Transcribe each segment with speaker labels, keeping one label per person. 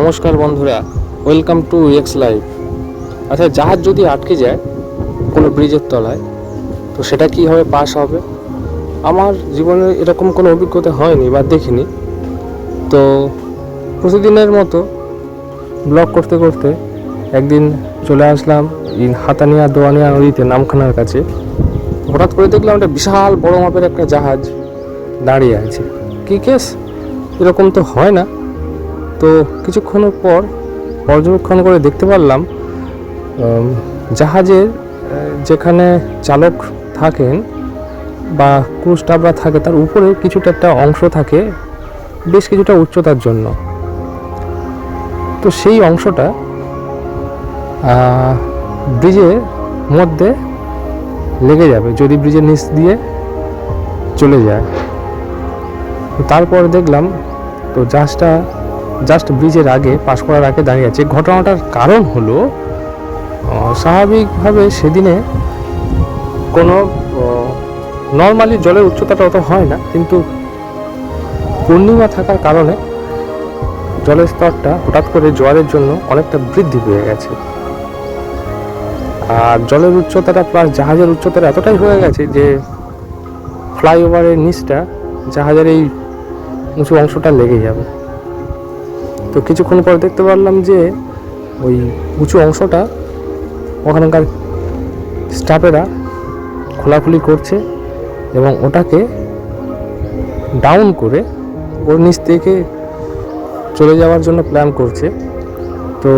Speaker 1: নমস্কার বন্ধুরা welcome to x live আচ্ছা জাহাজ যদি আটকে যায় কোনো ব্রিজের তলায়, তো সেটা কীভাবে পাস হবে? আমার জীবনে এরকম কোনো অভিজ্ঞতা হয়নি বা দেখিনি। তো প্রতিদিনের মতো ব্লগ করতে করতে একদিন চলে আসলাম এই হাতানিয়া দোয়ানিয়া নদীতে নামখানার কাছে। হঠাৎ করে দেখলাম একটা বিশাল বড় মাপের একটা জাহাজ দাঁড়িয়ে আছে। কী কেস এরকম তো হয় না। তো কিছুক্ষণের পর পর্যবেক্ষণ করে দেখতে পারলাম জাহাজের যেখানে চালক থাকেন বা ক্রু স্টাফরা থাকে, তার উপরে কিছুটা একটা অংশ থাকে, বেশ কিছুটা উচ্চতার জন্য। তো সেই অংশটা ব্রিজের মধ্যে লেগে যাবে, যদি ব্রিজের নিচ দিয়ে চলে যায়। তারপর দেখলাম, তো জাহাজটা জাস্ট ব্রিজের আগে, পাশ করার আগে দাঁড়িয়ে আছে। ঘটনাটার কারণ হলো স্বাভাবিকভাবে সেদিনে কোনো নর্মালি জলের উচ্চতাটা অত হয় না, কিন্তু পূর্ণিমা থাকার কারণে জলের স্তরটা হঠাৎ করে জোয়ারের জন্য অনেকটা বৃদ্ধি পেয়ে গেছে। আর জলের উচ্চতাটা প্লাস জাহাজের উচ্চতাটা এতটাই হয়ে গেছে যে ফ্লাইওভারের নিচটা জাহাজের এই উঁচু অংশটা লেগে যাবে। তো কিছুক্ষণ পর দেখতে পারলাম যে ওই উঁচু অংশটা ওখানকার স্টাফেরা খোলাখুলি করছে এবং ওটাকে ডাউন করে ওর নিচ থেকে চলে যাওয়ার জন্য প্ল্যান করছে। তো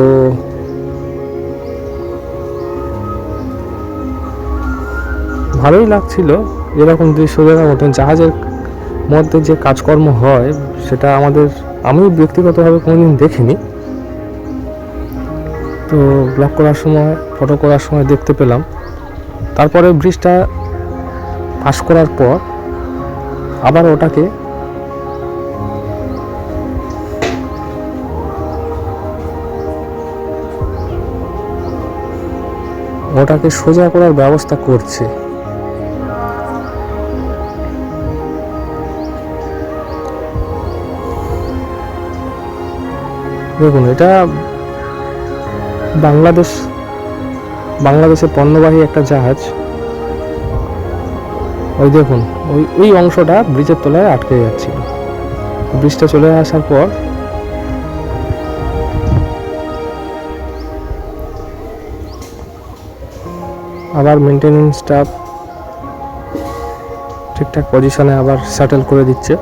Speaker 1: ভালোই লাগছিল এরকম দৃশ্য দেখার মতন জাহাজের মধ্যে যে কাজকর্ম হয়, সেটা আমাদের আমি ব্যক্তিগতভাবে কোনোদিন দেখিনি। তো ব্লগ করার সময় ফটো করার সময় দেখতে পেলাম। তারপরে ব্রিজটা পাশ করার পর আবার ওটাকে ওটাকে সোজা করার ব্যবস্থা করছে। দেখুন, এটা বাংলাদেশ, বাংলাদেশের পণ্যবাহী একটা জাহাজ। ওই দেখুন, ওই ওই অংশটা ব্রিজের তলায় আটকে যাচ্ছিল ব্রিজটা চলে আসার পর আবার মেনটেনেন্স স্টাফ ঠিকঠাক পজিশনে আবার সেটেল করে দিচ্ছে।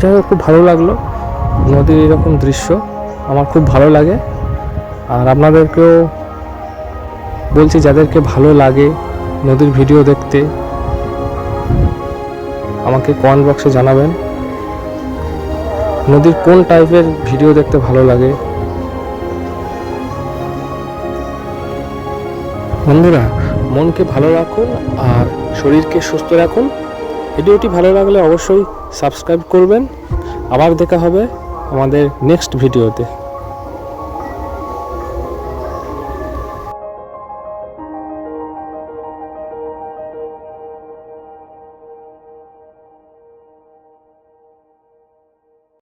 Speaker 1: যাই হোক, খুব ভালো লাগল। নদীর এরকম দৃশ্য, আমার খুব ভালো লাগে। আর আপনাদেরকেও বলছি, যাদেরকে ভালো লাগে নদীর ভিডিও দেখতে, আমাকে কমেন্ট বক্সে জানাবেন। নদীর কোন টাইপের ভিডিও দেখতে ভালো লাগে? বন্ধুরা, মনকে ভালো রাখুন আর শরীরকে সুস্থ রাখুন। ভিডিওটি ভালো লাগলে অবশ্যই সাবস্ক্রাইব করবেন। আবার দেখা হবে আমাদের নেক্সট ভিডিওতে।